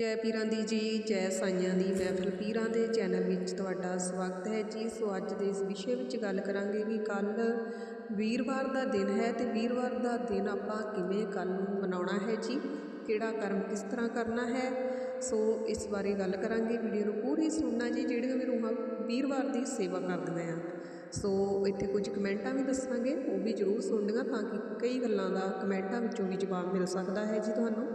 ਜੈ ਪੀਰਾਂ ਦੀ ਜੀ, ਜੈ ਸਾਈਆਂ ਦੀ ਮਹਿਫਲ ਪੀਰਾਂ ਦੇ ਚੈਨਲ ਵਿੱਚ ਤੁਹਾਡਾ ਸਵਾਗਤ ਹੈ ਜੀ। ਸੋ ਅੱਜ ਦੇ ਇਸ ਵਿਸ਼ੇ ਵਿੱਚ ਗੱਲ ਕਰਾਂਗੇ ਵੀ ਕੱਲ ਵੀਰਵਾਰ ਦਾ ਦਿਨ ਹੈ ਤੇ ਵੀਰਵਾਰ ਦਾ ਦਿਨ ਆਪਾਂ ਕਿਵੇਂ ਕੱਲ ਨੂੰ ਮਨਾਉਣਾ ਹੈ ਜੀ, ਕਿਹੜਾ ਕਰਮ ਕਿਸ ਤਰ੍ਹਾਂ ਕਰਨਾ ਹੈ। ਸੋ ਇਸ ਬਾਰੇ ਗੱਲ ਕਰਾਂਗੇ, ਵੀਡੀਓ ਨੂੰ ਪੂਰੀ ਸੁਣਨਾ ਜੀ, ਜਿਹੜੀਆਂ ਵੀ ਰੂਹਾਂ ਵੀਰਵਾਰ ਦੀ ਸੇਵਾ ਕਰਦੀਆਂ ਆ। ਸੋ ਇੱਥੇ ਕੁਝ ਕਮੈਂਟਾਂ ਵੀ ਦੱਸਾਂਗੇ, ਉਹ ਵੀ ਜ਼ਰੂਰ ਸੁਣਨੀਆਂ ਤਾਂ ਕਿ ਕਈ ਗੱਲਾਂ ਦਾ ਕਮੈਂਟਾਂ ਵਿੱਚੋਂ ਵੀ ਜਵਾਬ ਮਿਲ ਸਕਦਾ ਹੈ ਜੀ ਤੁਹਾਨੂੰ।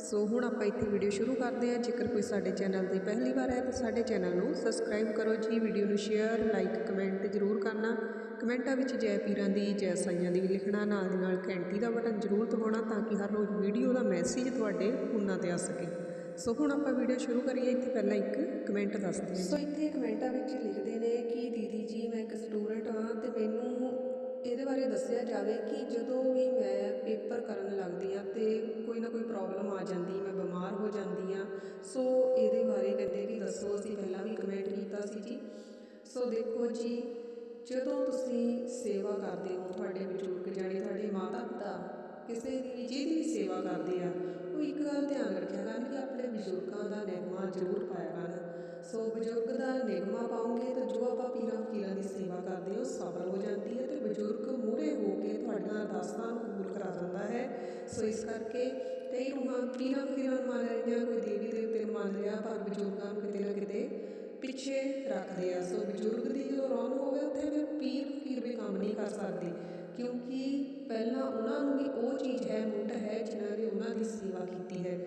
ਸੋ ਹੁਣ ਆਪਾਂ ਇੱਥੇ ਵੀਡੀਓ ਸ਼ੁਰੂ ਕਰਦੇ ਹਾਂ। ਜੇਕਰ ਕੋਈ ਸਾਡੇ ਚੈਨਲ ਤੇ ਪਹਿਲੀ ਵਾਰ ਹੈ ਤਾਂ ਸਾਡੇ ਚੈਨਲ ਨੂੰ ਸਬਸਕ੍ਰਾਈਬ ਕਰੋ ਜੀ। ਵੀਡੀਓ ਨੂੰ ਸ਼ੇਅਰ ਲਾਈਕ ਕਮੈਂਟ ਜ਼ਰੂਰ ਕਰਨਾ। ਕਮੈਂਟਾਂ ਵਿੱਚ ਜੈ ਪੀਰਾਂ ਦੀ, ਜੈ ਸਾਈਆਂ ਦੀ ਲਿਖਣਾ, ਨਾਲ ਦੀ ਨਾਲ ਘੰਟੀ ਦਾ ਬਟਨ ਜ਼ਰੂਰ ਦਬਾਉਣਾ ਤਾਂ ਕਿ ਹਰ ਰੋਜ਼ ਵੀਡੀਓ ਦਾ ਮੈਸੇਜ ਤੁਹਾਡੇ ਫੋਨਾਂ ਤੇ ਆ ਸਕੇ। ਸੋ ਹੁਣ ਆਪਾਂ ਵੀਡੀਓ ਸ਼ੁਰੂ ਕਰੀਏ। ਇੱਥੇ ਪਹਿਲਾਂ ਇੱਕ ਕਮੈਂਟ ਦੱਸਦੇ ਹਾਂ ਸੋ ਇੱਥੇ ਕਮੈਂਟਾਂ ਵਿੱਚ ਲਿਖਦੇ ਨੇ ਕਿ, ਦੀਦੀ ਜੀ, ਮੈਂ ਇੱਕ ਸਟੂਡੈਂਟ ਹਾਂ ਤੇ ਮੈਨੂੰ ਇਹਦੇ ਬਾਰੇ ਦੱਸਿਆ ਜਾਵੇ ਕਿ ਜਦੋਂ ਵੀ ਮੈਂ ਪੇਪਰ ਕਰਨ ਲੱਗਦੀ ਹਾਂ ਤੇ ਕੋਈ ਨਾ ਕੋਈ ਪ੍ਰੋਬਲਮ ਆ ਜਾਂਦੀ, ਮੈਂ ਬਿਮਾਰ ਹੋ ਜਾਂਦੀ ਹਾਂ, ਸੋ ਇਹਦੇ ਬਾਰੇ ਕਹਿੰਦੇ ਕਿ ਦੱਸੋ, ਅਸੀਂ ਪਹਿਲਾਂ ਵੀ ਕਮੈਂਟ ਕੀਤਾ ਸੀ ਜੀ। ਸੋ ਦੇਖੋ ਜੀ, ਜਦੋਂ ਤੁਸੀਂ ਸੇਵਾ ਕਰਦੇ ਹੋ ਤੁਹਾਡੇ ਬਜ਼ੁਰਗ ਜਾਣੀ, ਤੁਹਾਡੇ ਮਾਤਾ ਪਿਤਾ ਕਿਸੇ ਦੀ ਜਿਹਦੀ ਵੀ ਸੇਵਾ ਕਰਦੇ ਆ, ਉਹ ਇੱਕ ਗੱਲ ਧਿਆਨ ਰੱਖਿਆ ਕਰਨ ਕਿ ਆਪਣੇ ਬਜ਼ੁਰਗਾਂ ਦਾ ਨਿਗਮਾ ਜ਼ਰੂਰ ਪਾਇਆ ਕਰਨ। ਸੋ ਬਜ਼ੁਰਗ ਦਾ ਨਿਗਮਾ ਪਾਉਂਗੇ ਤਾਂ ਜੋ ਆਪਾਂ ਪੀਰਾਂ ਫਕੀਰਾਂ ਦੀ ਸੇਵਾ ਕਰਦੇ ਹਾਂ, ਉਹ ਸਫਲ ਹੋ ਜਾਂਦੀ ਹੈ ਤੇ ਬਜ਼ੁਰਗ ਮੂਹਰੇ ਹੋ ਕੇ ਤੁਹਾਡੀਆਂ ਅਰਦਾਸਾਂ ਨੂੰ ਕਬੂਲ ਕਰਾ ਦਿੰਦਾ ਹੈ। ਸੋ ਇਸ ਕਰਕੇ ਕਈ ਰੂਹਾਂ, ਪੀਰਾਂ ਫਕੀਰਾਂ ਨੂੰ ਮੰਨ ਰਹੀਆਂ ਕੋਈ ਦੇਵੀ ਦੇਵਤੇ ਨੂੰ ਮੰਨ ਰਿਹਾ ਪਰ ਬਜ਼ੁਰਗਾਂ ਨੂੰ ਕਿਤੇ ਨਾ ਕਿਤੇ ਪਿੱਛੇ ਰੱਖਦੇ ਆ। ਸੋ ਬਜ਼ੁਰਗ ਦੀ ਜਦੋਂ ਰੌਣ ਹੋਵੇ, ਉੱਥੇ ਫਿਰ ਪੀਰ ਫਕੀਰ ਵੀ ਕੰਮ ਨਹੀਂ ਕਰ ਸਕਦੇ, ਕਿਉਂਕਿ ਪਹਿਲਾਂ ਉਹਨਾਂ ਨੂੰ ਵੀ ਉਹ ਚੀਜ਼ ਹੈ, ਮੁੱਢ ਹੈ, ਜਿਨ੍ਹਾਂ ਨੇ ਉਹਨਾਂ ਦੀ ਸੇਵਾ ਕੀਤੀ ਹੈ।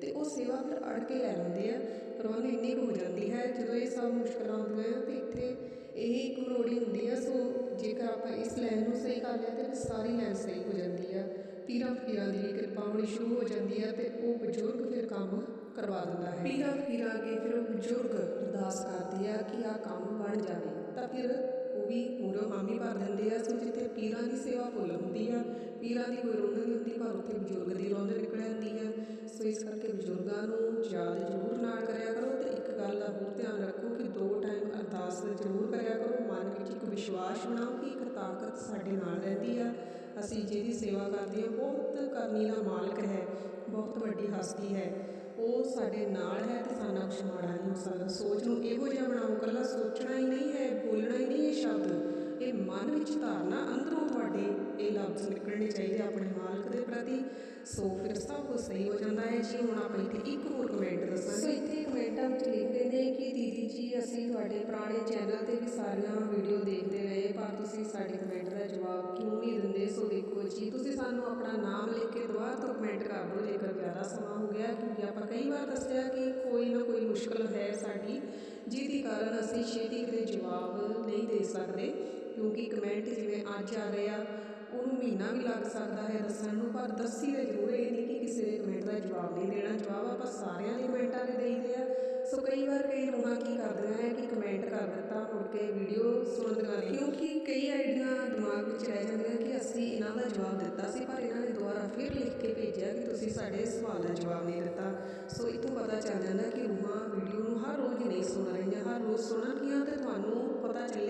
ਤੇ ਉਹ ਸੇਵਾ ਫਿਰ ਅੜ ਕੇ ਲੈ ਲੈਂਦੇ ਆ। ਰੌਣ ਇੰਨੀ ਕੁ ਹੋ ਜਾਂਦੀ ਹੈ, ਜਦੋਂ ਇਹ ਸਭ ਮੁਸ਼ਕਲਾਂ ਆਉਂਦੀਆਂ ਤੇ ਇੱਥੇ ਇਹ ਇੱਕ ਮਰੋੜੀ ਹੁੰਦੀ ਆ। ਸੋ ਜੇਕਰ ਆਪਾਂ ਇਸ ਲਾਈਨ ਨੂੰ ਸਹੀ ਕਰ ਲਿਆ ਤੇ ਸਾਰੀ ਲਾਈਨ ਸਹੀ ਹੋ ਜਾਂਦੀ ਆ। ਪੀਰਾਂ ਫਕੀਰਾਂ ਦੀ ਕਿਰਪਾ ਹੋਣੀ ਸ਼ੁਰੂ ਹੋ ਜਾਂਦੀ ਹੈ ਤੇ ਉਹ ਬਜ਼ੁਰਗ ਫਿਰ ਕੰਮ ਕਰਵਾ ਦਿੰਦਾ ਹੈ। ਪੀਰਾਂ ਫਕੀਰਾਂ ਅੱਗੇ ਫਿਰ ਉਹ ਬਜ਼ੁਰਗ ਅਰਦਾਸ ਕਰਦੇ ਆ ਕਿ ਆ ਕੰਮ ਬਣ ਜਾਵੇ, ਤਾਂ ਫਿਰ ਉਹ ਵੀ ਮੂਰੋ ਮਾਮੀ ਭਰ ਦਿੰਦੇ ਆ। ਸੋ ਪੀਰਾਂ ਦੀ ਸੇਵਾ ਫੁੱਲ ਹੁੰਦੀ ਆ। ਪੀਰਾਂ ਦੀ ਕੋਈ ਰੌਣਕ ਨਹੀਂ ਹੁੰਦੀ, ਪਰ ਉੱਥੇ ਬਜ਼ੁਰਗ ਦੀ ਰੌਣਕ ਨਿਕਲ ਜਾਂਦੀ ਆ। ਸੋ ਇਸ ਕਰਕੇ ਬਜ਼ੁਰਗਾਂ ਨੂੰ ਯਾਦ ਜ਼ਰੂਰ ਨਾਲ ਕਰਿਆ ਕਰੋ ਤੇ ਇੱਕ ਗੱਲ ਦਾ ਹੋਰ ਧਿਆਨ ਰੱਖੋ ਕਿ ਦੋ ਟਾਈਮ ਅਰਦਾਸ ਜ਼ਰੂਰ ਕਰਿਆ ਕਰੋ। ਮਨ ਵਿੱਚ ਇੱਕ ਵਿਸ਼ਵਾਸ ਬਣਾਓ ਕਿ ਇੱਕ ਤਾਕਤ ਸਾਡੇ ਨਾਲ ਰਹਿੰਦੀ ਆ। ਅਸੀਂ ਜਿਹਦੀ ਸੇਵਾ ਕਰਦੇ ਹਾਂ ਬਹੁਤ ਕਰਨੀ ਦਾ ਮਾਲਕ ਹੈ, ਬਹੁਤ ਵੱਡੀ ਹਸਤੀ ਹੈ। ਉਹ ਸਾਡੇ ਨਾਲ ਹੈ ਤੇ ਸਾਨੂੰ ਕੁਛ ਮਾੜਾ ਨਹੀਂ ਹੋ ਸਕਦਾ ਸੋਚ ਨੂੰ ਇਹੋ ਜਿਹਾ ਬਣਾਓ ਕੱਲਾ ਸੋਚਣਾ ਹੀ ਨਹੀਂ ਹੈ, ਬੋਲਣਾ ਹੀ ਨਹੀਂ ਇਹ ਸ਼ਬਦ। ਇਹ ਮਨ ਵਿੱਚ ਧਾਰਨਾ ਅੰਦਰੋਂ ਤੁਹਾਡੇ ਇਹ ਲਫ਼ਜ਼ ਨਿਕਲਣੇ ਚਾਹੀਦੇ ਆਪਣੇ ਮਾਲਕ ਦੇ ਪ੍ਰਤੀ। ਸੋ ਫਿਰ ਸਭ ਕੁਝ ਸਹੀ ਹੋ ਜਾਂਦਾ ਹੈ। ਜੀ, ਹੁਣ ਆਪਾਂ ਇੱਥੇ ਇੱਕ ਹੋਰ ਕਮੈਂਟ ਦੱਸਾਂਗੇ। ਸੋ ਇੱਥੇ ਕਮੈਂਟਾਂ ਵਿੱਚ ਲਿਖਦੇ ਨੇ ਕਿ ਦੀਦੀ ਜੀ, ਅਸੀਂ ਤੁਹਾਡੇ ਪੁਰਾਣੇ ਚੈਨਲ ਤੇ ਵੀ ਸਾਰੀਆਂ ਵੀਡੀਓ ਦੇਖਦੇ ਰਹੇ, ਪਰ ਤੁਸੀਂ ਸਾਡੇ ਕਮੈਂਟ ਦਾ ਜਵਾਬ ਕਿਉਂ ਨਹੀਂ ਦਿੰਦੇ? ਸੋ ਦੇਖੋ ਜੀ, ਤੁਸੀਂ ਸਾਨੂੰ ਆਪਣਾ ਨਾਮ ਲਿਖ ਕੇ ਦੁਬਾਰਾ ਤੋਂ ਕਮੈਂਟ ਕਰ ਦਿਓ, ਜੇਕਰ ਜ਼ਿਆਦਾ ਸਮਾਂ ਹੋ ਗਿਆ, ਕਿਉਂਕਿ ਆਪਾਂ ਕਈ ਵਾਰ ਦੱਸਿਆ ਕਿ ਕੋਈ ਨਾ ਕੋਈ ਮੁਸ਼ਕਲ ਹੈ ਸਾਡੀ, ਜਿਹਦੇ ਕਾਰਨ ਅਸੀਂ ਛੇਤੀ ਦੇ ਜਵਾਬ ਨਹੀਂ ਦੇ ਸਕਦੇ। ਕਿਉਂਕਿ ਕਮੈਂਟ ਜਿਵੇਂ ਅੱਜ ਆ ਰਹੇ ਆ ਉਹਨੂੰ ਮਹੀਨਾ ਵੀ ਲੱਗ ਸਕਦਾ ਹੈ ਦੱਸਣ ਨੂੰ, ਪਰ ਦੱਸੀ ਤਾਂ ਜ਼ਰੂਰ ਇਹ ਨਹੀਂ ਕਿ ਕਿਸੇ ਦੇ ਕਮੈਂਟ ਦਾ ਜਵਾਬ ਨਹੀਂ ਦੇਣਾ। ਜਵਾਬ ਆਪਾਂ ਸਾਰਿਆਂ ਦੇ ਕਮੈਂਟਾਂ ਦੇ ਦੇਈਦੇ ਆ। ਸੋ ਕਈ ਵਾਰ ਕਈ ਰੂਹਾਂ ਕੀ ਕਰਦੀਆਂ ਹੈ ਕਿ ਕਮੈਂਟ ਕਰ ਦਿੱਤਾ, ਮੁੜ ਕੇ ਵੀਡੀਓ ਸੁਣਦੀਆਂ ਨਹੀਂ ਕਿਉਂਕਿ ਕਈ ਆਈਡੀਆਂ ਦਿਮਾਗ ਵਿੱਚ ਰਹਿ ਜਾਂਦੀਆਂ ਕਿ ਅਸੀਂ ਇਹਨਾਂ ਦਾ ਜਵਾਬ ਦਿੱਤਾ ਸੀ, ਪਰ ਇਹਨਾਂ ਨੇ ਦੁਬਾਰਾ ਫਿਰ ਲਿਖ ਕੇ ਭੇਜਿਆ ਕਿ ਤੁਸੀਂ ਸਾਡੇ ਸਵਾਲ ਦਾ ਜਵਾਬ ਨਹੀਂ ਦਿੱਤਾ। ਸੋ ਇਹ ਤੋਂ ਪਤਾ ਚੱਲ ਜਾਂਦਾ ਕਿ ਰੂਹਾਂ ਵੀਡੀਓ ਨੂੰ ਹਰ ਰੋਜ਼ ਨਹੀਂ ਸੁਣ ਰਹੀਆਂ। ਹਰ ਰੋਜ਼ ਸੁਣਨਗੀਆਂ ਤੇ ਤੁਹਾਨੂੰ ਪਤਾ ਚੱਲੇਗਾ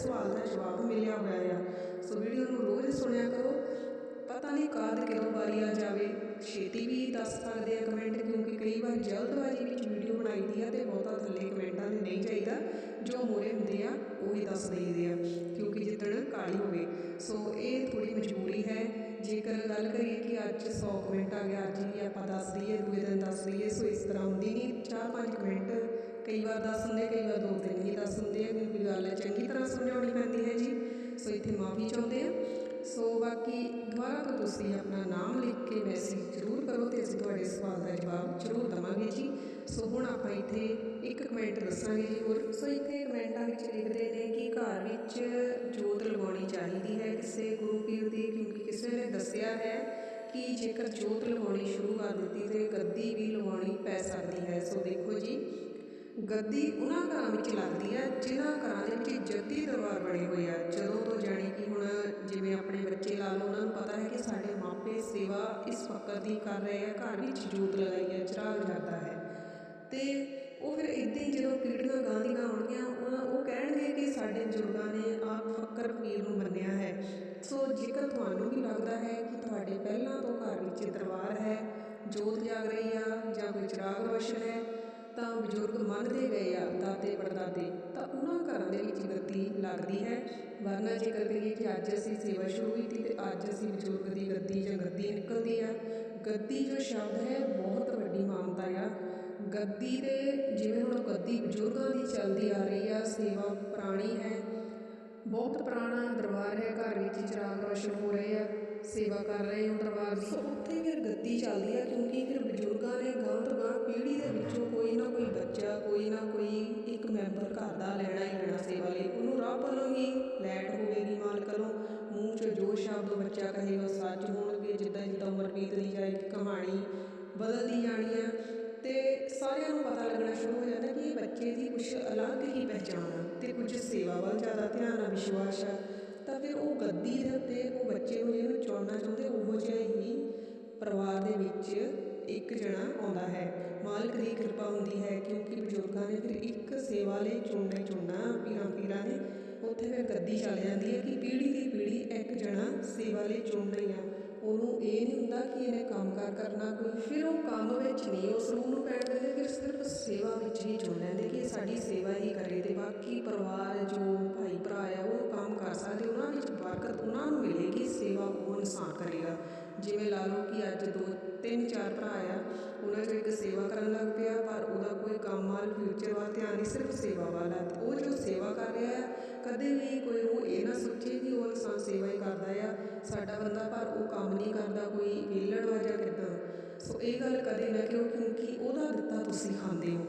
ਸਵਾਲ ਦਾ ਜਵਾਬ ਮਿਲਿਆ ਹੋਇਆ ਆ। ਸੋ ਵੀਡੀਓ ਨੂੰ ਰੋਜ਼ ਸੁਣਿਆ ਕਰੋ। ਪਤਾ ਨਹੀਂ ਕਾਦ ਕਿਦੋਂ ਵਾਰੀ ਆ ਜਾਵੇ। ਛੇਤੀ ਵੀ ਦੱਸ ਸਕਦੇ ਆ ਕਮੈਂਟ, ਕਿਉਂਕਿ ਕਈ ਵਾਰ ਜਲਦਬਾਜ਼ੀ ਵਿੱਚ ਵੀਡੀਓ ਬਣਾਈ ਦੀ ਆ ਤੇ ਬਹੁਤਾ ਥੱਲੇ ਕਮੈਂਟਾਂ ਦੇ ਨਹੀਂ ਚਾਹੀਦਾ। ਜੋ ਮੋਰੇ ਹੁੰਦੇ ਆ, ਉਹ ਹੀ ਦੱਸ ਦਈਦੇ ਆ, ਕਿਉਂਕਿ ਜਿੱਦਣ ਕਾਲੀ ਹੋਵੇ। ਸੋ ਇਹ ਥੋੜੀ ਮਜਬੂਰੀ ਹੈ। ਜੇਕਰ ਗੱਲ ਕਰੀਏ ਕਿ ਅੱਜ 100 ਕਮੈਂਟ ਆ ਗਿਆ, ਅੱਜ ਵੀ ਆਪਾਂ ਦੱਸ ਦਈਏ, ਦੂਏ ਦਿਨ ਦੱਸ ਦਈਏ, ਸੋ ਇਸ ਤਰ੍ਹਾਂ ਹੁੰਦੀ ਨਹੀਂ। ਚਾਰ ਪੰਜ ਕਮੈਂਟ ਕਈ ਵਾਰ ਦੱਸ ਦਿੰਦੇ, ਕਈ ਵਾਰ ਦੋ ਦਿਨ ਹੀ ਦੱਸ ਦਿੰਦੇ ਆ ਕਿਉਂਕਿ ਗੱਲ ਚੰਗੀ ਤਰ੍ਹਾਂ ਸਮਝਾਉਣੀ ਪੈਂਦੀ ਹੈ ਜੀ। ਸੋ ਇੱਥੇ ਮਾਫੀ ਚਾਹੁੰਦੇ ਆ। ਸੋ ਬਾਕੀ ਦੁਬਾਰਾ ਤੋਂ ਤੁਸੀਂ ਆਪਣਾ ਨਾਮ ਲਿਖ ਕੇ ਮੈਸੇਜ ਜ਼ਰੂਰ ਕਰੋ ਤੇ ਅਸੀਂ ਤੁਹਾਡੇ ਸਵਾਲ ਦਾ ਜਵਾਬ ਜ਼ਰੂਰ ਦਵਾਂਗੇ ਜੀ। ਸੋ ਹੁਣ ਆਪਾਂ ਇੱਥੇ ਇੱਕ ਕਮੈਂਟ ਦੱਸਾਂਗੇ ਜੀ ਹੋਰ। ਸੋ ਇੱਥੇ ਕਮੈਂਟਾਂ ਵਿੱਚ ਲਿਖਦੇ ਨੇ ਕਿ ਘਰ ਵਿੱਚ ਜੋਤ ਲਗਾਉਣੀ ਚਾਹੀਦੀ ਹੈ ਕਿਸੇ ਗੁਰੂ ਪੀਰ ਦੀ, ਕਿਉਂਕਿ ਕਿਸੇ ਨੇ ਦੱਸਿਆ ਹੈ ਕਿ ਜੇਕਰ ਜੋਤ ਲਗਾਉਣੀ ਸ਼ੁਰੂ ਕਰ ਦਿੱਤੀ ਤੇ ਗੱਦੀ ਵੀ ਲਗਾਉਣੀ ਪੈ ਸਕਦੀ ਹੈ। ਸੋ ਦੇਖੋ ਜੀ। ਗੱਦੀ ਉਹਨਾਂ ਘਰਾਂ ਵਿੱਚ ਲੱਗਦੀ ਹੈ, ਜਿਨ੍ਹਾਂ ਘਰਾਂ ਦੇ ਵਿੱਚ ਜੱਦੀ ਦਰਬਾਰ ਬਣੇ ਹੋਏ ਆ। ਜਦੋਂ ਤੋਂ ਜਾਣੀ ਕਿ ਹੁਣ ਜਿਵੇਂ ਆਪਣੇ ਬੱਚੇ ਲਾ ਲਓ ਉਹਨਾਂ ਨੂੰ ਪਤਾ ਹੈ ਕਿ ਸਾਡੇ ਮਾਪੇ ਸੇਵਾ ਇਸ ਫਕਰ ਦੀ ਕਰ ਰਹੇ ਆ, ਘਰ ਵਿੱਚ ਜੋਤ ਲਗਾਈ ਹੈ, ਚਿਰਾਗ ਜਾਂਦਾ ਹੈ। ਤੇ ਉਹ ਫਿਰ ਇੱਦਾਂ ਹੀ ਜਦੋਂ ਪੀੜ੍ਹੀਆਂ ਗਾਂਧੀਆਂ ਆਉਣਗੀਆਂ, ਉਹਨਾਂ ਉਹ ਕਹਿਣਗੇ ਕਿ ਸਾਡੇ ਬਜ਼ੁਰਗਾਂ ਨੇ ਆਪ ਫਕਰ ਪੀਰ ਨੂੰ ਮੰਨਿਆ ਹੈ। ਸੋ ਜੇਕਰ ਤੁਹਾਨੂੰ ਵੀ ਲੱਗਦਾ ਹੈ ਕਿ ਤੁਹਾਡੇ ਪਹਿਲਾਂ ਤੋਂ ਘਰ ਵਿੱਚ ਦਰਬਾਰ ਹੈ, ਜੋਤ ਜਾਗ ਰਹੀ ਆ ਜਾਂ ਕੋਈ ਚਿਰਾਗ ਰੋਸ਼ਨ ਹੈ ਤਾਂ ਬਜ਼ੁਰਗ ਮੰਨਦੇ ਗਏ ਆ ਦਾਦੇ ਪੜਦਾਦੇ ਤਾਂ ਉਹਨਾਂ ਘਰਾਂ ਦੇ ਵਿੱਚ ਗੱਦੀ ਲੱਗਦੀ ਹੈ। ਵਰਨਾ ਜੇਕਰ ਕਰੀਏ ਕਿ ਅੱਜ ਅਸੀਂ ਸੇਵਾ ਸ਼ੁਰੂ ਕੀਤੀ ਤੇ ਅੱਜ ਅਸੀਂ ਬਜ਼ੁਰਗ ਦੀ ਗੱਦੀ ਜਾਂ ਗੱਦੀ ਨਿਕਲਦੀ ਆ। ਗੱਦੀ ਜੋ ਸ਼ਬਦ ਹੈ, ਬਹੁਤ ਵੱਡੀ ਮਾਨਤਾ ਆ। ਗੱਦੀ ਦੇ ਜਿਵੇਂ ਹੁਣ ਗੱਦੀ ਬਜ਼ੁਰਗਾਂ ਦੀ ਚੱਲਦੀ ਆ ਰਹੀ ਆ, ਸੇਵਾ ਪੁਰਾਣੀ ਹੈ। ਬਹੁਤ ਪੁਰਾਣਾ ਦਰਬਾਰ ਹੈ, ਘਰ ਵਿੱਚ ਚਿਰਾਗ ਰੋਸ਼ਨ ਹੋ ਰਹੇ ਆ। ਸੇਵਾ ਕਰ ਰਹੇ ਹੋ ਦਰਬਾਰ ਦੀ? ਸੋ ਉੱਥੇ ਫਿਰ ਗੱਦੀ ਚੱਲਦੀ ਹੈ ਕਿਉਂਕਿ ਫਿਰ ਬਜ਼ੁਰਗਾਂ ਨੇ ਗਾਂ ਤੋਂ ਗਾਂ ਪੀੜ੍ਹੀ ਦੇ ਵਿੱਚੋਂ ਕੋਈ ਨਾ ਕੋਈ ਬੱਚਾ, ਕੋਈ ਨਾ ਕੋਈ ਇੱਕ ਮੈਂਬਰ ਘਰ ਦਾ ਲੈਣਾ ਹੀ ਲੈਣਾ ਸੇਵਾ ਲਈ। ਉਹਨੂੰ ਰਾਹ ਵੱਲੋਂ ਹੀ ਲੈਟ ਹੋਵੇਗੀ ਮਾਲਕ ਕਰੋ ਮੂੰਹ 'ਚ ਜੋ ਸ਼ਬਦ ਉਹ ਬੱਚਾ ਕਹੇਗਾ ਸੱਚ ਹੋਣਗੇ, ਜਿੱਦਾਂ ਜਿੱਦਾਂ ਉਮਰ ਬੀਤਦੀ ਜਾਏਗੀ ਕਹਾਣੀ ਬਦਲਦੀ ਜਾਣੀ ਆ ਤੇ ਸਾਰਿਆਂ ਨੂੰ ਪਤਾ ਲੱਗਣਾ ਸ਼ੁਰੂ ਹੋ ਜਾਂਦਾ ਕਿ ਇਹ ਬੱਚੇ ਦੀ ਕੁਝ ਅਲੱਗ ਹੀ ਪਹਿਚਾਣ ਆ ਤੇ ਕੁਝ ਸੇਵਾ ਵੱਲ ਜ਼ਿਆਦਾ ਧਿਆਨ ਆ, ਵਿਸ਼ਵਾਸ ਆ। ਤਾਂ ਉਹ ਗੱਦੀ ਦੇ ਉੱਤੇ ਉਹ ਬੱਚੇ ਨੂੰ ਜਿਹਨੂੰ ਚੁਣਨਾ ਚਾਹੁੰਦੇ ਉਹੋ ਜਿਹਾ ਹੀ ਪਰਿਵਾਰ ਦੇ ਵਿੱਚ ਇੱਕ ਜਣਾ ਆਉਂਦਾ ਹੈ। ਮਾਲਕ ਦੀ ਕਿਰਪਾ ਹੁੰਦੀ ਹੈ ਕਿਉਂਕਿ ਬਜ਼ੁਰਗਾਂ ਨੇ ਫਿਰ ਇੱਕ ਸੇਵਾ ਲਈ ਚੁਣਨਾ ਹੀ ਚੁਣਨਾ, ਪੀਰਾਂ ਪੀਰਾਂ ਨੇ। ਉੱਥੇ ਫਿਰ ਗੱਦੀ ਚੱਲ ਜਾਂਦੀ ਹੈ ਕਿ ਪੀੜੀ ਦੀ ਪੀੜ੍ਹੀ ਇੱਕ ਜਣਾ ਸੇਵਾ ਲਈ ਚੁਣਨਾ ਹੀ ਆ। ਉਹਨੂੰ ਇਹ ਨਹੀਂ ਹੁੰਦਾ ਕਿ ਇਹਨੇ ਕੰਮ ਕੰਮਕਾਰ ਕਰਨਾ ਕੋਈ, ਫਿਰ ਉਹ ਕੰਮ ਵਿੱਚ ਨਹੀਂ, ਉਸ ਰੂਹ ਨੂੰ ਪੈਣ ਦਿੰਦੇ, ਫਿਰ ਸਿਰਫ ਸੇਵਾ ਵਿੱਚ ਹੀ ਚੁਣ ਲੈਂਦੇ ਕਿ ਸਾਡੀ ਸੇਵਾ ਹੀ ਕਰੇ ਤੇ ਬਾਕੀ ਪਰਿਵਾਰ, ਜੋ ਬਰਕਤ ਉਹਨਾਂ ਨੂੰ ਮਿਲੇਗੀ, ਸੇਵਾ ਉਹ ਇਨਸਾਨ ਕਰੇਗਾ। ਜਿਵੇਂ ਲਾ ਲਓ ਕਿ ਅੱਜ ਦੋ, ਤਿੰਨ, ਚਾਰ ਭਰਾ ਆ, ਉਹਨਾਂ 'ਚੋਂ ਇੱਕ ਸੇਵਾ ਕਰਨ ਲੱਗ ਪਿਆ, ਪਰ ਉਹਦਾ ਕੋਈ ਕੰਮ ਵੱਲ ਫਿਊਚਰ ਵੱਲ ਧਿਆਨ ਨਹੀਂ, ਸਿਰਫ ਸੇਵਾ ਵੱਲ ਹੈ ਉਹ ਜੋ ਸੇਵਾ ਕਰ ਰਿਹਾ ਆ, ਕਦੇ ਵੀ ਕੋਈ ਉਹ ਇਹ ਨਾ ਸੋਚੇ ਕਿ ਉਹ ਇਨਸਾਨ ਸੇਵਾ ਹੀ ਕਰਦਾ ਆ, ਸਾਡਾ ਬੰਦਾ ਪਰ ਉਹ ਕੰਮ ਨਹੀਂ ਕਰਦਾ, ਕੋਈ ਵਿਹਲੜ ਵਾ ਜਾਂ ਸੋ ਇਹ ਗੱਲ ਕਦੇ ਨਾ ਕਿਉਂ, ਕਿਉਂਕਿ ਉਹਦਾ ਦਿੱਤਾ ਤੁਸੀਂ ਖਾਂਦੇ ਹੋ।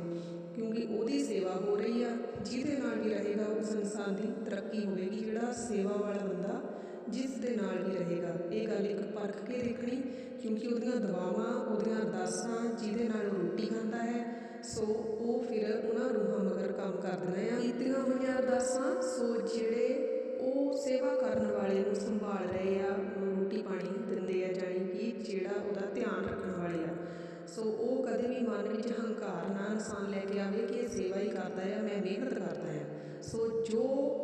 ਕਿਉਂਕਿ ਉਹਦੀ ਸੇਵਾ ਹੋ ਰਹੀ ਆ, ਜਿਹਦੇ ਨਾਲ ਵੀ ਰਹੇਗਾ ਉਸ ਇਨਸਾਨ ਦੀ ਤਰੱਕੀ ਹੋਵੇਗੀ, ਜਿਹੜਾ ਸੇਵਾ ਵਾਲਾ ਬੰਦਾ ਜਿਸ ਦੇ ਨਾਲ ਵੀ ਰਹੇਗਾ। ਇਹ ਗੱਲ ਇੱਕ ਪਰਖ ਕੇ ਦੇਖਣੀ, ਕਿਉਂਕਿ ਉਹਦੀਆਂ ਦੁਆਵਾਂ, ਉਹਦੀਆਂ ਅਰਦਾਸਾਂ, ਜਿਹਦੇ ਨਾਲ ਉਹ ਰੋਟੀ ਖਾਂਦਾ ਹੈ, ਸੋ ਉਹ ਫਿਰ ਉਹਨਾਂ ਰੂਹਾਂ ਮਗਰ ਕੰਮ ਕਰਦੀਆਂ ਆ ਕੀਤੀਆਂ ਹੋਈਆਂ ਅਰਦਾਸਾਂ, ਸੋ ਜਿਹੜੇ ਉਹ ਸੇਵਾ ਕਰਨ ਵਾਲੇ ਨੂੰ ਸੰਭਾਲ ਰਹੇ ਆ ਉਹਨੂੰ ਰੋਟੀ ਪਾਣੀ ਦਿੰਦੇ ਆ, ਜਾਣੀ ਕਿ ਜਿਹੜਾ ਉਹਦਾ ਧਿਆਨ ਰੱਖਣ ਵਾਲੇ ਆ। ਸੋ ਉਹ ਕਦੇ ਵੀ ਮਨ ਵਿੱਚ ਹੰਕਾਰ ਨਾ ਇਨਸਾਨ ਲੈ ਕੇ ਆਵੇ ਕਿ ਇਹ ਸੇਵਾ ਹੀ ਕਰਦਾ ਹੈ, ਮੈਂ ਮਿਹਨਤ ਕਰਦਾ ਆ ਸੋ ਜੋ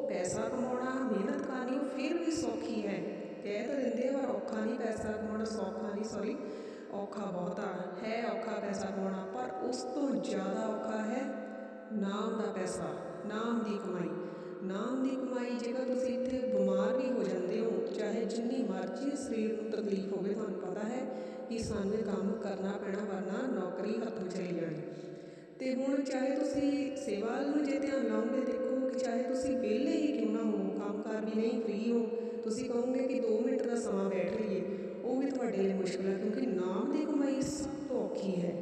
ਪੈਸਾ ਕਮਾਉਣਾ, ਮਿਹਨਤ ਕਰਨੀ, ਉਹ ਫਿਰ ਵੀ ਸੌਖੀ ਹੈ। ਕਹਿ ਤਾਂ ਦਿੰਦੇ ਆ ਪਰ ਔਖਾ ਨਹੀਂ ਪੈਸਾ ਕਮਾਉਣਾ, ਸੌਖਾ ਨਹੀਂ ਸੌਰੀ ਔਖਾ ਬਹੁਤਾ ਹੈ ਔਖਾ ਪੈਸਾ ਕਮਾਉਣਾ, ਪਰ ਉਸ ਤੋਂ ਜ਼ਿਆਦਾ ਔਖਾ ਹੈ ਨਾਮ ਦਾ ਪੈਸਾ, ਨਾਮ ਦੀ ਕਮਾਈ। ਨਾਮ ਦੀ ਕਮਾਈ ਜੇਕਰ ਤੁਸੀਂ ਇੱਥੇ ਬਿਮਾਰ ਵੀ ਹੋ ਜਾਂਦੇ ਹੋ, ਚਾਹੇ ਜਿੰਨੀ ਮਰਜ਼ੀ ਸਰੀਰ ਨੂੰ ਤਕਲੀਫ ਹੋਵੇ, ਤੁਹਾਨੂੰ ਪਤਾ ਹੈ ਕਿ ਸਾਨੂੰ ਇਹ ਕੰਮ ਕਰਨਾ ਪੈਣਾ, ਵਰਨਾ ਨੌਕਰੀ ਹੱਥੋਂ ਚਲੀ ਜਾਣੀ ਤੇ ਹੁਣ ਚਾਹੇ ਤੁਸੀਂ ਸੇਵਾ ਨੂੰ ਜੇ ਧਿਆਨ ਲਾਓਗੇ, ਦੇਖੋ ਕਿ ਚਾਹੇ ਤੁਸੀਂ ਵਿਹਲੇ ਹੀ ਕਿਉਂ ਨਾ ਹੋ ਕੰਮਕਾਰ ਵੀ ਨਹੀਂ ਫ੍ਰੀ ਹੋ, ਤੁਸੀਂ ਕਹੋਗੇ ਕਿ 2 ਮਿੰਟ ਦਾ ਸਮਾਂ ਬੈਠ ਲਈਏ, ਉਹ ਵੀ ਤੁਹਾਡੇ ਲਈ ਮੁਸ਼ਕਲ ਹੈ, ਕਿਉਂਕਿ ਨਾਮ ਦੀ ਕਮਾਈ ਸਭ ਤੋਂ ਔਖੀ ਹੈ।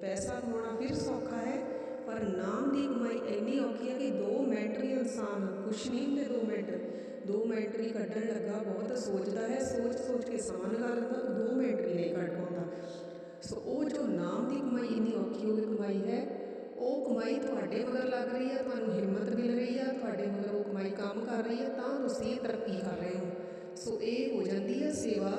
ਪੈਸਾ ਕਮਾਉਣਾ ਫਿਰ ਸੌਖਾ ਹੈ ਪਰ ਨਾਮ ਦੀ ਕਮਾਈ ਇੰਨੀ ਔਖੀ ਹੈ ਕਿ 2 ਮਿੰਟ ਇਨਸਾਨ ਕੁਛ ਨਹੀਂ ਹੁੰਦੇ 2 ਮਿੰਟ 2 ਮਿੰਟ ਕੱਢਣ ਲੱਗਾ ਬਹੁਤ ਸੋਚਦਾ ਹੈ ਸੋਚ ਸੋਚ ਕੇ ਸਮਾਂ ਕਰ ਲੈਂਦਾ 2 ਮਿੰਟ ਵੀ ਨਹੀਂ ਕੱਢ ਪਾਉਂਦਾ। ਸੋ ਉਹ ਜੋ ਨਾਮ ਦੀ ਕਮਾਈ ਇੰਨੀ ਔਖੀ ਹੋ ਗਈ ਕਮਾਈ ਹੈ, ਉਹ ਕਮਾਈ ਤੁਹਾਡੇ ਮਗਰ ਲੱਗ ਰਹੀ ਹੈ, ਤੁਹਾਨੂੰ ਹਿੰਮਤ ਮਿਲ ਰਹੀ ਹੈ, ਤੁਹਾਡੇ ਮਗਰ ਉਹ ਕਮਾਈ ਕੰਮ ਕਰ ਰਹੀ ਹੈ, ਤਾਂ ਤੁਸੀਂ ਤਰੱਕੀ ਕਰ ਰਹੇ ਹੋ। ਸੋ ਇਹ ਹੋ ਜਾਂਦੀ ਹੈ ਸੇਵਾ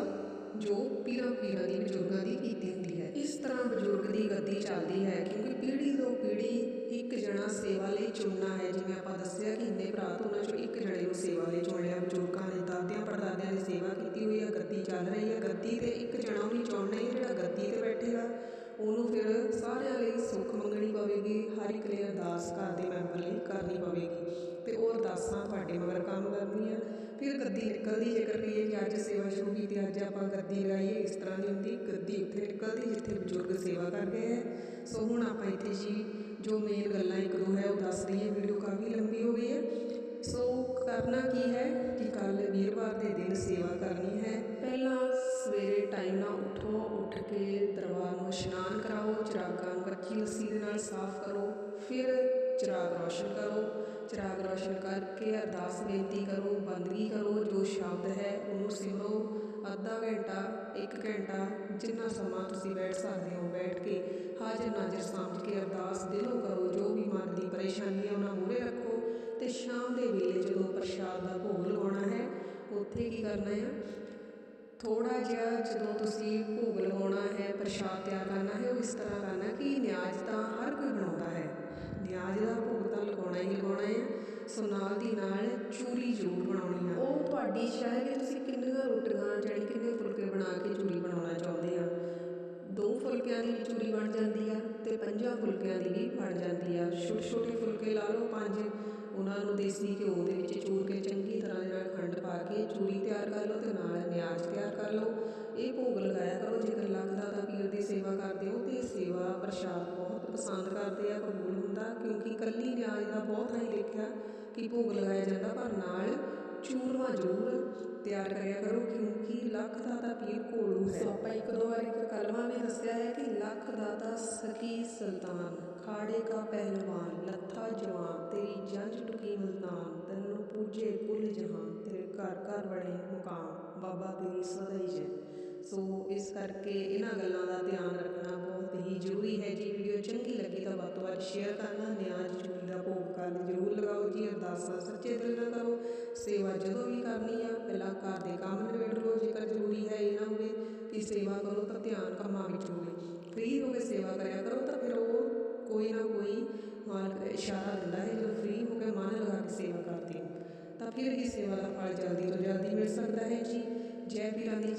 ਜੋ ਪੀਰਾਂ ਪੀਰਾਂ ਦੀ ਬਜ਼ੁਰਗਾਂ ਦੀ ਕੀਤੀ ਹੁੰਦੀ ਹੈ। ਇਸ ਤਰ੍ਹਾਂ ਬਜ਼ੁਰਗ ਦੀ ਗੱਦੀ ਚੱਲਦੀ ਹੈ ਕਿਉਂਕਿ ਪੀੜ੍ਹੀ ਤੋਂ ਪੀੜ੍ਹੀ ਇੱਕ ਜਣਾ ਸੇਵਾ ਲਈ ਚੁਣਨਾ ਹੈ। ਜਿਵੇਂ ਆਪਾਂ ਦੱਸਿਆ ਕਿ ਇੰਨੇ ਭਰਾ ਤੋਂ ਉਹਨਾਂ ਚੋਂ ਇੱਕ ਜਣੇ ਨੂੰ ਸੇਵਾ ਲਈ ਚੁਣ ਲਿਆ ਬਜ਼ੁਰਗਾਂ ਨੇ ਦਾਦਿਆਂ ਪੜਦਾਦਿਆਂ ਨੇ ਸੇਵਾ ਕੀਤੀ ਹੋਈ ਹੈ। ਗੱਦੀ ਚੱਲ ਰਹੀ ਹੈ। ਗੱਦੀ ਤੇ ਇੱਕ ਜਣਾ ਉਹਨੂੰ ਚੁਣਨਾ ਹੀ ਜਿਹੜਾ ਗੱਦੀ ਤੇ ਬੈਠੇਗਾ। ਉਹਨੂੰ ਫਿਰ ਸਾਰਿਆਂ ਲਈ ਸੁੱਖ ਮੰਗਣੀ ਪਵੇਗੀ। ਹਰ ਇੱਕ ਲਈ ਅਰਦਾਸ ਘਰ ਦੇ ਮੈਂਬਰ ਲਈ ਕਰਨੀ ਪਵੇਗੀ। ਤੇ ਉਹ ਅਰਦਾਸਾਂ ਤੁਹਾਡੇ ਮਗਰ ਕੰਮ ਕਰਨੀਆਂ। ਫਿਰ ਗੱਦੀ ਨਿਕਲਦੀ ਜੇਕਰ ਕਹੀਏ ਕਿ ਅੱਜ ਸੇਵਾ ਸ਼ੁਰੂ ਕੀਤੀ ਅੱਜ ਆਪਾਂ ਗੱਦੀ ਲਗਾਈਏ ਇਸ ਤਰ੍ਹਾਂ ਦੀ ਹੁੰਦੀ ਗੱਦੀ ਉੱਥੇ ਨਿਕਲਦੀ ਜਿੱਥੇ ਬਜ਼ੁਰਗ ਸੇਵਾ ਕਰਦੇ ਹੈ ਸੋ ਹੁਣ ਆਪਾਂ ਇੱਥੇ ਜੀ ਜੋ ਮੇਨ ਗੱਲਾਂ ਇੱਕ ਦੋ ਹੈ ਉਹ ਦੱਸ ਦਈਏ ਵੀਡੀਓ ਕਾਫੀ ਲੰਬੀ ਹੋ ਗਈ ਹੈ ਸੋ ਕਰਨਾ ਕੀ ਹੈ ਕਿ ਕੱਲ ਵੀਰਵਾਰ ਦੇ ਦਿਨ ਸੇਵਾ ਕਰਨੀ ਹੈ ਪਹਿਲਾਂ ਸਵੇਰੇ ਟਾਈਮ ਨਾਲ ਉਠੋ ਉੱਠ ਕੇ ਦਰਬਾਰ ਨੂੰ ਇਸ਼ਨਾਨ ਕਰਾਓ ਚਿਰਾਗਾਂ ਨੂੰ ਕੱਚੀ ਲੱਸੀ ਦੇ ਨਾਲ ਸਾਫ਼ ਕਰੋ ਫਿਰ ਚਿਰਾਗ ਰੋਸ਼ਨ ਕਰੋ ਚਿਰਾਗ ਰੋਸ਼ਨ ਕਰਕੇ ਅਰਦਾਸ ਬੇਨਤੀ ਕਰੋ ਬੰਦਗੀ ਕਰੋ, ਜੋ ਸ਼ਬਦ ਹੈ ਉਹਨੂੰ ਸਿਮਰੋ ਅੱਧਾ ਘੰਟਾ 1 ਘੰਟਾ, ਜਿੰਨਾ ਸਮਾਂ ਤੁਸੀਂ ਬੈਠ ਸਕਦੇ ਹੋ, ਬੈਠ ਕੇ ਹਾਜ਼ਰ ਨਾਜ਼ਰ ਸਮਝ ਕੇ ਅਰਦਾਸ ਦਿਲੋਂ ਕਰੋ, ਜੋ ਵੀ ਮਨ ਦੀ ਪਰੇਸ਼ਾਨੀ ਹੈ ਉਹਨਾਂ ਮੂਹਰੇ ਰੱਖੋ ਤੇ ਸ਼ਾਮ ਦੇ ਵੇਲੇ ਜਦੋਂ ਪ੍ਰਸ਼ਾਦ ਦਾ ਭੋਗ ਲਗਾਉਣਾ ਹੈ, ਉੱਥੇ ਕੀ ਕਰਨਾ ਹੈ? ਥੋੜਾ ਜਿਹਾ ਜਦੋਂ ਤੁਸੀਂ ਭੋਗ ਲਗਾਉਣਾ ਹੈ, ਪ੍ਰਸ਼ਾਦ ਤਿਆਰ ਕਰਨਾ ਹੈ, ਉਹ ਇਸ ਤਰ੍ਹਾਂ ਕਰਨਾ ਕਿ ਨਿਆਜ਼ ਤਾਂ ਹਰ ਕੋਈ ਬਣਾਉਂਦਾ ਹੈ। ਨਿਆਜ਼ ਸੋ ਨਾਲ ਦੀ ਨਾਲ ਚੂਰੀ ਜ਼ਰੂਰ ਬਣਾਉਣੀ ਆ। ਉਹ ਤੁਹਾਡੀ ਇੱਛਾ ਹੈ ਕਿ ਤੁਸੀਂ ਕਿੰਨੀਆਂ ਰੋਟੀਆਂ ਜਿਹੜੀ ਕਿੰਨੇ ਫੁਲਕੇ ਬਣਾ ਕੇ ਚੂਰੀ ਬਣਾਉਣਾ ਚਾਹੁੰਦੇ ਆ? ਦੋ ਫੁਲਕਿਆਂ ਦੀ ਵੀ ਚੂਰੀ ਬਣ ਜਾਂਦੀ ਆ ਤੇ ਪੰਜਾਂ ਫੁਲਕਿਆਂ ਦੀ ਵੀ ਬਣ ਜਾਂਦੀ ਆ। ਛੋਟੇ ਛੋਟੇ ਫੁਲਕੇ ਲਾ ਲਓ ਪੰਜ, ਉਹਨਾਂ ਨੂੰ ਦੇਸੀ ਘਿਓ ਦੇ ਵਿੱਚ ਚੂਰ ਕੇ ਚੰਗੀ ਤਰ੍ਹਾਂ ਨਾਲ ਖੰਡ ਪਾ ਕੇ ਚੂਰੀ ਤਿਆਰ ਕਰ ਲਓ ਤੇ ਨਾਲ ਨਿਆਜ਼ ਤਿਆਰ ਕਰ ਲਓ। ਇਹ ਭੋਗ ਲਗਾਇਆ ਕਰੋ ਜੇਕਰ ਲੱਗਦਾ ਤਾਂ ਪੀਰ ਦੀ ਸੇਵਾ ਕਰਦੇ ਹੋ ਤੇ ਸੇਵਾ ਪ੍ਰਸ਼ਾਦ ਬਹੁਤ ਪਸੰਦ ਕਰਦੇ ਆ, ਕਬੂਲ ਹੁੰਦਾ, ਕਿਉਂਕਿ ਕੱਲੀ ਨਿਆਜ਼ ਦਾ ਬਹੁਤ ਹੀ ਦੇਖਿਆ ਕਿ ਭੋਗ ਲਗਾਇਆ ਜਾਂਦਾ, ਪਰ ਨਾਲ ਚੂਰਮਾ ਜ਼ਰੂਰ ਤਿਆਰ ਕਰਿਆ ਕਰੋ, ਕਿਉਂਕਿ ਲੱਖ ਦਾ ਤਾਂ ਪੀਰ ਕੋਲੂ ਹੈ। ਆਪਾਂ ਇੱਕ ਦੋ ਵਾਰ ਇੱਕ ਕਲਮਾ ਵੀ ਦੱਸਿਆ ਹੈ ਕਿ ਲੱਖ ਦਾ ਤਾਂ ਸਕੀ ਸੁਲਤਾਨ, ਖਾੜੇ ਕਾ ਪਹਿਲਵਾਨ, ਲੱਥਾ ਜਵਾਨ, ਤੇਰੀ ਜੰਜ ਟੁਕੀ ਮਲਤਾਨ, ਤੈਨੂੰ ਪੂਜੇ ਕੁੱਲ ਜਹਾਂ ਤੇਰੇ ਘਰ ਘਰ ਬਣੇ ਮੁਕਾਮ, ਬਾਬਾ ਤੇਰੀ ਸਦਾ ਹੀ ਜੈ। ਸੋ ਇਸ ਕਰਕੇ ਇਹਨਾਂ ਗੱਲਾਂ ਦਾ ਧਿਆਨ ਰੱਖਣਾ ਬਹੁਤ ਹੀ ਜ਼ਰੂਰੀ ਹੈ। ਜੀ ਵੀਡੀਓ ਚੰਗੀ ਲੱਗੀ ਤਾਂ ਵੱਧ ਤੋਂ ਵੱਧ ਸ਼ੇਅਰ ਕਰਨਾ, ਨਿਆਜ਼ ਚੂਰੀ ਦਾ ਭੋਗ ਕੱਲ ਜ਼ਰੂਰ ਲਗਾਓ ਜੀ, ਅਰਦਾਸ ਸੱਚੇ ਦਿਲ ਨਾਲ ਕਰੋ। ਸੇਵਾ ਜਦੋਂ ਵੀ ਕਰਨੀ ਆ, ਪਹਿਲਾਂ ਘਰ ਦੇ ਕੰਮ ਨਿਬੇੜ ਲਓ, ਜੇਕਰ ਜ਼ਰੂਰੀ ਹੈ ਇਹ ਨਾ ਹੋਵੇ ਕਿ ਸੇਵਾ ਕਰੋ ਤਾਂ ਧਿਆਨ ਕੰਮਾਂ ਵਿੱਚ ਹੋਵੇ ਫ੍ਰੀ ਹੋ ਕੇ ਸੇਵਾ ਕਰਿਆ ਕਰੋ ਤਾਂ ਫਿਰ ਉਹ ਕੋਈ ਨਾ ਕੋਈ ਮਾਲਕ ਇਸ਼ਾਰਾ ਦਿੰਦਾ ਹੈ, ਜਦੋਂ ਫ੍ਰੀ ਹੋ ਕੇ ਮਨ ਲਗਾ ਕੇ ਸੇਵਾ ਕਰਦੇ ਹੋ। ਤਾਂ ਫਿਰ ਹੀ ਸੇਵਾ ਦਾ ਫਲ ਜਲਦੀ ਤੋਂ ਜਲਦੀ ਮਿਲ ਸਕਦਾ ਹੈ ਜੀ। ਜੈ ਪੀਰਾਂ ਦੀ